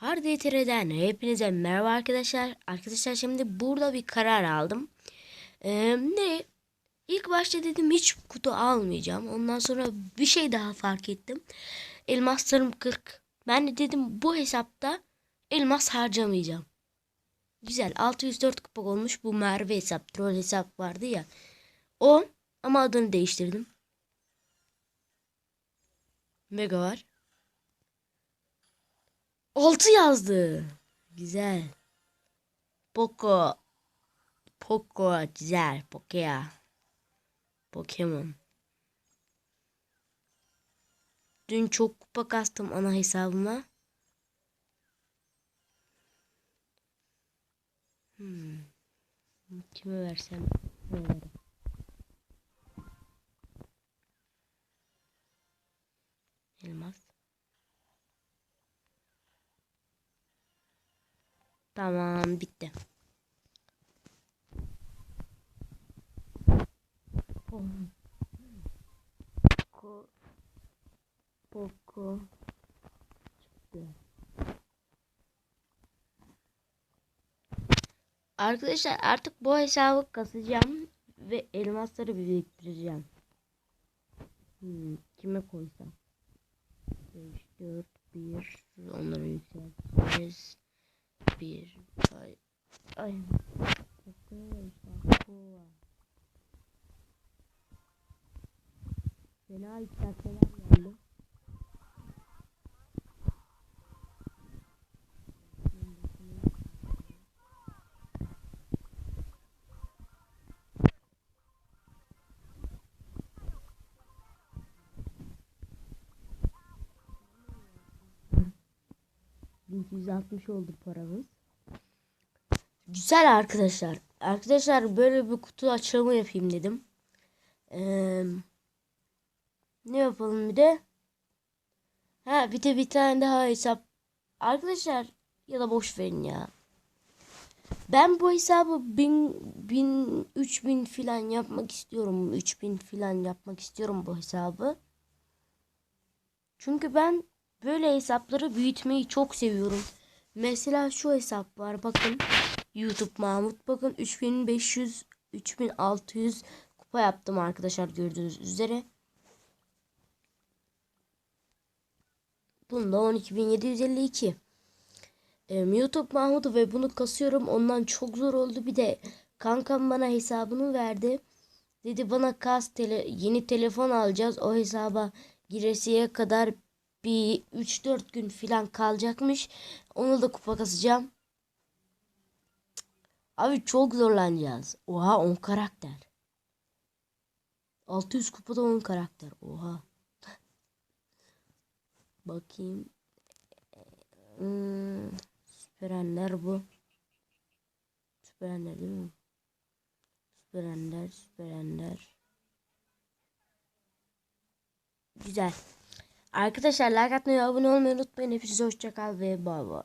Hard DTR'den hepinize merhaba arkadaşlar. Arkadaşlar şimdi burada bir karar aldım. Ee, ne? İlk başta dedim hiç kutu almayacağım. Ondan sonra bir şey daha fark ettim. Elmaslarım 40. Ben de dedim bu hesapta elmas harcamayacağım. Güzel 604 kupa olmuş bu Merve hesap. Troll hesap vardı ya. O ama adını değiştirdim. Mega var. 6 yazdı. Güzel. Poco. Poco güzel. Pokea. Pokemon. Dün çok kupa kastım ana hesabıma. Hmm. Kime versem? Kime veririm? Elmas. Tamam bitti. Poco. Poco. Arkadaşlar artık bu hesabı kasacağım ve elmasları biriktireceğim. Hmm, kime koysam? 5, 4, 1 onları yükselteceğiz. Bir ay ay. Fena yükseltmeler geldi. %160 oldu paramız. Güzel arkadaşlar. Arkadaşlar böyle bir kutu açılımı yapayım dedim. Ee, ne yapalım bir de? Ha bir de bir tane daha hesap. Arkadaşlar ya da boş verin ya. Ben bu hesabı bin, bin, üç bin filan yapmak istiyorum. Üç bin filan yapmak istiyorum bu hesabı. Çünkü ben böyle hesapları büyütmeyi çok seviyorum. Mesela şu hesap var bakın. YouTube Mahmut bakın 3500 3600 kupa yaptım arkadaşlar gördüğünüz üzere. Bunda 12752. Ee, YouTube Mahmut'u ve bunu kasıyorum. Ondan çok zor oldu. Bir de kankam bana hesabını verdi. Dedi bana kas tele yeni telefon alacağız. O hesaba giresiye kadar bir 3-4 gün falan kalacakmış. Onu da kupa kasacağım. Abi çok zorlanacağız. Oha 10 karakter. 600 kupada 10 karakter. Oha. Bakayım. Hmm, süperenler bu. Süperenler değil mi? Süperenler, süperenler. Güzel. Arkadaşlar like atmayı, abone olmayı unutmayın. Hepinize hoşçakal ve bay bay.